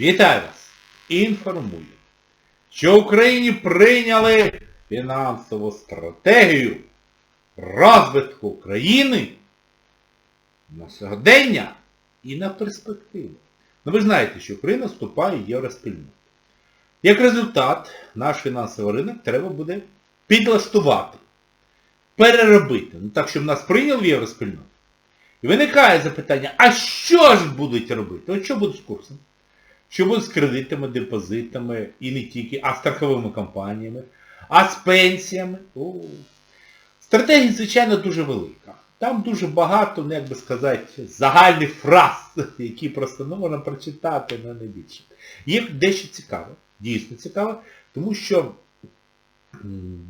Вітаю вас! Інформую, що Україні прийняли фінансову стратегію розвитку України на сьогодення і на перспективу. Ну ви знаєте, що Україна вступає в євроспільноту. Як результат, наш фінансовий ринок треба буде підлаштувати, переробити, ну так, щоб нас прийняли в євроспільноту. І виникає запитання, а що ж будуть робити? От що буде з курсом? Що буде з кредитами, депозитами, і не тільки, а з страховими компаніями, а з пенсіями. О. Стратегія, звичайно, дуже велика. Там дуже багато, ну, як би сказати, загальних фраз, які просто ну, можна прочитати, але не. Є дещо цікаве, дійсно цікаве, тому що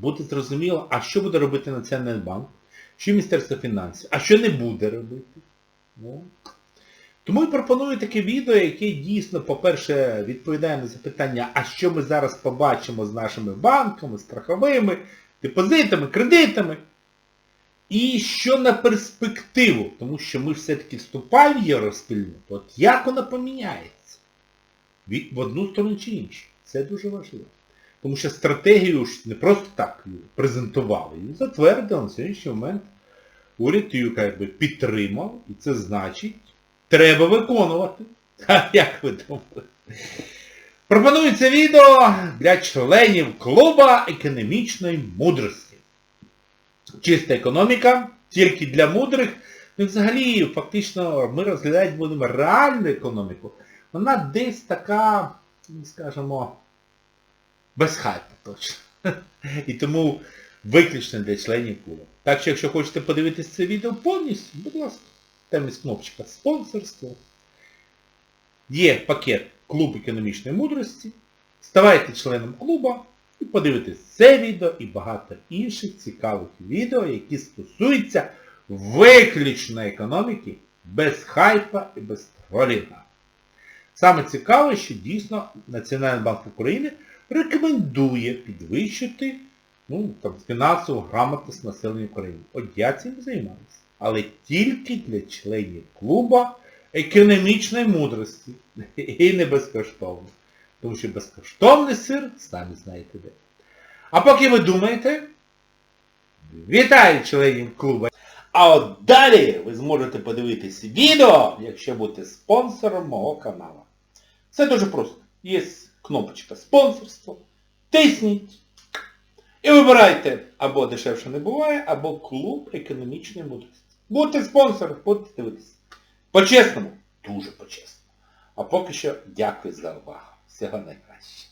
буде зрозуміло, а що буде робити Національний банк, що Міністерство фінансів, а що не буде робити. Ну. Тому і пропоную таке відео, яке дійсно, по-перше, відповідає на запитання, а що ми зараз побачимо з нашими банками, страховими, депозитами, кредитами. І що на перспективу, тому що ми все-таки вступаємо в євроспільноту, от як вона поміняється? В одну сторону чи іншу. Це дуже важливо. Тому що стратегію ж не просто так презентували, її затвердили на сьогоднішній момент. Уряд її підтримав, і це значить, треба виконувати. А як ви думаєте? Пропонується відео для членів клуба економічної мудрості. Чиста економіка, тільки для мудрих. Ну взагалі, фактично, ми розглядати будемо реальну економіку. Вона десь така, ну, скажімо, без хайпу точно. І тому виключно для членів клубу. Так що, якщо хочете подивитися це відео повністю, будь ласка, там є кнопочка спонсорство. Є пакет Клуб економічної мудрості. Ставайте членом клуба і подивитесь це відео і багато інших цікавих відео, які стосуються виключно економіки, без хайпа і без тролінга. Саме цікаве, що дійсно Національний банк України рекомендує підвищити ну, там, фінансову грамотність населення України. От я цим займаюся. Але тільки для членів клуба економічної мудрості. І не безкоштовно. Тому що безкоштовний сир, самі знаєте де. А поки ви думаєте, вітаю членів клубу. А от далі ви зможете подивитися відео, якщо будете спонсором мого каналу. Все дуже просто. Є кнопочка спонсорство. Тисніть. І вибирайте або дешевше не буває, або клуб економічної мудрості. Будьте спонсором, будьте дивитися. По-чесному, дуже по-чесному. А поки що дякую за увагу. Всього найкраще.